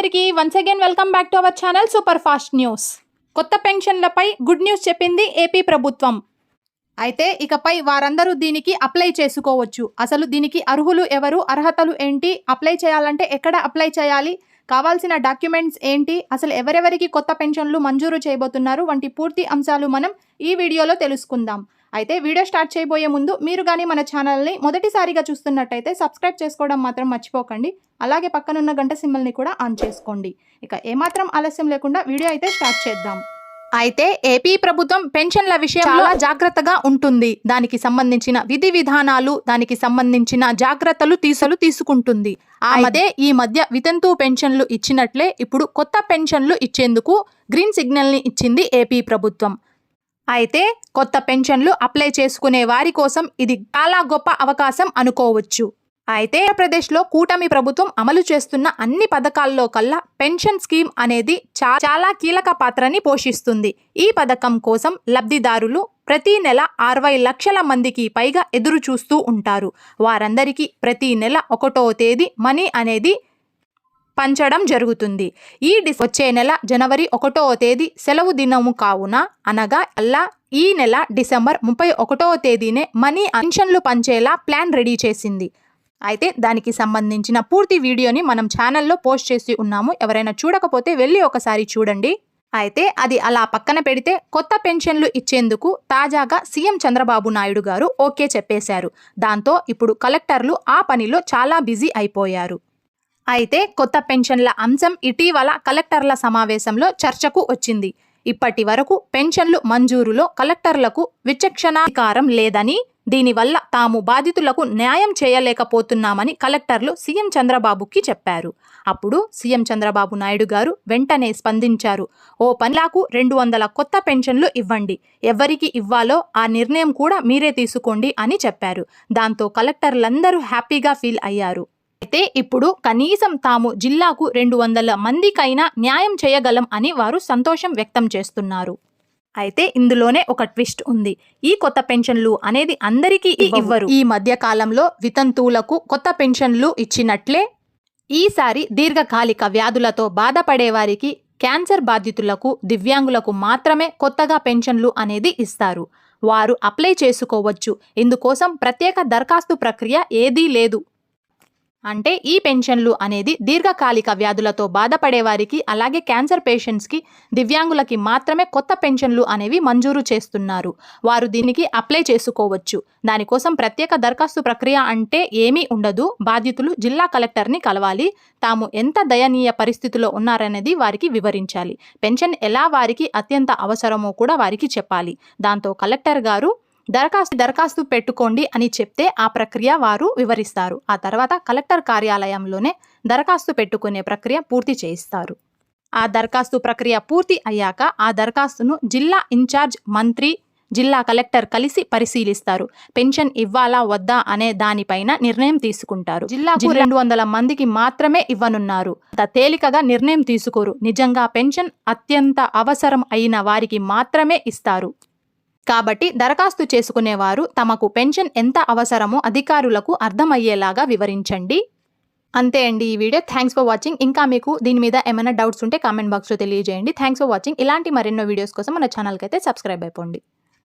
అందరికీ once again welcome back to our channel super fast news కొత్త పెన్షన్లపై good news చెప్పింది ఏపీ ప్రభుత్వం. అయితే ఇకపై వారందరూ దీనికి అప్లై చేసుకోవచ్చు. అసలు దీనికి అర్హులు ఎవరు అర్హతలు ఏంటి అప్లై చేయాలంటే ఎక్కడ అప్లై చేయాలి కావాల్సిన డాక్యుమెంట్స్ ఏంటి అసలు ఎవరెవరికి కొత్త పెన్షన్లు మంజూరు చేయబోతున్నారు వంటి పూర్తి అంశాలు మనం ఈ వీడియోలో తెలుసుకుందాం. అయితే వీడియో స్టార్ట్ చేయబోయే ముందు మీరు కానీ మన ఛానల్ని మొదటిసారిగా చూస్తున్నట్టయితే సబ్స్క్రైబ్ చేసుకోవడం మాత్రం మర్చిపోకండి. అలాగే పక్కనున్న గంట సింబల్ని కూడా ఆన్ చేసుకోండి. ఇక ఏమాత్రం ఆలస్యం లేకుండా వీడియో అయితే స్టార్ట్ చేద్దాం. అయితే ఏపీ ప్రభుత్వం పెన్షన్ల విషయంలో జాగ్రత్తగా ఉంటుంది. దానికి సంబంధించిన విధి విధానాలు దానికి సంబంధించిన జాగ్రత్తలు తీసలు తీసుకుంటుంది. ఆ మధ్య ఈ మధ్య వితంతు పెన్షన్లు ఇచ్చినట్లే ఇప్పుడు కొత్త పెన్షన్లు ఇచ్చేందుకు గ్రీన్ సిగ్నల్ని ఇచ్చింది ఏపీ ప్రభుత్వం. అయితే కొత్త పెన్షన్లు అప్లై చేసుకునే వారి కోసం ఇది చాలా గొప్ప అవకాశం అనుకోవచ్చు. అయితే ఆంధ్రప్రదేశ్లో కూటమి ప్రభుత్వం అమలు చేస్తున్న అన్ని పథకాల్లో కల్లా పెన్షన్ స్కీమ్ అనేది చాలా కీలక పాత్రని పోషిస్తుంది. ఈ పథకం కోసం లబ్ధిదారులు ప్రతి నెల అరవై లక్షల మందికి పైగా ఎదురు చూస్తూ ఉంటారు. వారందరికీ ప్రతి నెల ఒకటో తేదీ మనీ అనేది పంచడం జరుగుతుంది. ఈ డిస్ వచ్చే నెల జనవరి ఒకటో తేదీ సెలవు దినము కావున అనగా అల్లా ఈ నెల డిసెంబర్ ముప్పై ఒకటో తేదీనే మనీ పెన్షన్లు పంచేలా ప్లాన్ రెడీ చేసింది. అయితే దానికి సంబంధించిన పూర్తి వీడియోని మనం ఛానల్లో పోస్ట్ చేసి ఉన్నాము. ఎవరైనా చూడకపోతే వెళ్ళి ఒకసారి చూడండి. అయితే అది అలా పక్కన పెడితే కొత్త పెన్షన్లు ఇచ్చేందుకు తాజాగా సీఎం చంద్రబాబు నాయుడు గారు ఓకే చెప్పేశారు. దాంతో ఇప్పుడు కలెక్టర్లు ఆ పనిలో చాలా బిజీ అయిపోయారు. అయితే కొత్త పెన్షన్ల అంశం ఇటీవల కలెక్టర్ల సమావేశంలో చర్చకు వచ్చింది. ఇప్పటి వరకు పెన్షన్లు మంజూరులో కలెక్టర్లకు విచక్షణాధికారం లేదని దీనివల్ల తాము బాధితులకు న్యాయం చేయలేకపోతున్నామని కలెక్టర్లు సీఎం చంద్రబాబుకి చెప్పారు. అప్పుడు సీఎం చంద్రబాబు నాయుడు గారు వెంటనే స్పందించారు. ఓ పనిలాకు రెండు వందల కొత్త పెన్షన్లు ఇవ్వండి. ఎవరికి ఇవ్వాలో ఆ నిర్ణయం కూడా మీరే తీసుకోండి అని చెప్పారు. దాంతో కలెక్టర్లందరూ హ్యాపీగా ఫీల్ అయ్యారు. అయితే ఇప్పుడు కనీసం తాము జిల్లాకు రెండు వందల మందికైనా న్యాయం చేయగలం అని వారు సంతోషం వ్యక్తం చేస్తున్నారు. అయితే ఇందులోనే ఒక ట్విస్ట్ ఉంది. ఈ కొత్త పెన్షన్లు అనేది అందరికీ ఇవ్వరు. ఈ మధ్య కాలంలో వితంతువులకు కొత్త పెన్షన్లు ఇచ్చినట్లే ఈసారి దీర్ఘకాలిక వ్యాధులతో బాధపడే వారికి క్యాన్సర్ బాధితులకు దివ్యాంగులకు మాత్రమే కొత్తగా పెన్షన్లు అనేది ఇస్తారు. వారు అప్లై చేసుకోవచ్చు. ఇందుకోసం ప్రత్యేక దరఖాస్తు ప్రక్రియ ఏదీ లేదు. అంటే ఈ పెన్షన్లు అనేది దీర్ఘకాలిక వ్యాధులతో బాధపడే వారికి అలాగే క్యాన్సర్ పేషెంట్స్కి దివ్యాంగులకి మాత్రమే కొత్త పెన్షన్లు అనేవి మంజూరు చేస్తున్నారు. వారు దీనికి అప్లై చేసుకోవచ్చు. దానికోసం ప్రత్యేక దరఖాస్తు ప్రక్రియ అంటే ఏమీ ఉండదు. బాధితులు జిల్లా కలెక్టర్ని కలవాలి. తాము ఎంత దయనీయ పరిస్థితిలో ఉన్నారనేది వారికి వివరించాలి. పెన్షన్ ఎలా వారికి అత్యంత అవసరమో కూడా వారికి చెప్పాలి. దాంతో కలెక్టర్ గారు దరఖాస్తు దరఖాస్తు పెట్టుకోండి అని చెప్తే ఆ ప్రక్రియ వారు వివరిస్తారు. ఆ తర్వాత కలెక్టర్ కార్యాలయంలోనే దరఖాస్తు పెట్టుకునే ప్రక్రియ పూర్తి చేయిస్తారు. ఆ దరఖాస్తు ప్రక్రియ పూర్తి అయ్యాక ఆ దరఖాస్తును జిల్లా ఇన్ఛార్జ్ మంత్రి జిల్లా కలెక్టర్ కలిసి పరిశీలిస్తారు. పెన్షన్ ఇవ్వాలా వద్దా అనే దానిపైన నిర్ణయం తీసుకుంటారు. జిల్లాకు రెండు వందల మందికి మాత్రమే ఇవ్వనున్నారు. అంత తేలికగా నిర్ణయం తీసుకోరు. నిజంగా పెన్షన్ అత్యంత అవసరం అయిన వారికి మాత్రమే ఇస్తారు. కాబట్టి దరఖాస్తు చేసుకునేవారు తమకు పెన్షన్ ఎంత అవసరమో అధికారులకు అర్థమయ్యేలాగా వివరించండి. అంతే అండి ఈ వీడియో. థ్యాంక్స్ ఫర్ వాచింగ్ ఇంకా మీకు దీని మీద ఏమైనా డౌట్స్ ఉంటే కామెంట్ బాక్స్లో తెలియజేయండి. థ్యాంక్స్ ఫర్ వాచింగ్ ఇలాంటి మరెన్నో వీడియోస్ కోసం మన ఛానల్కి అయితే సబ్స్క్రైబ్ అయిపోండి.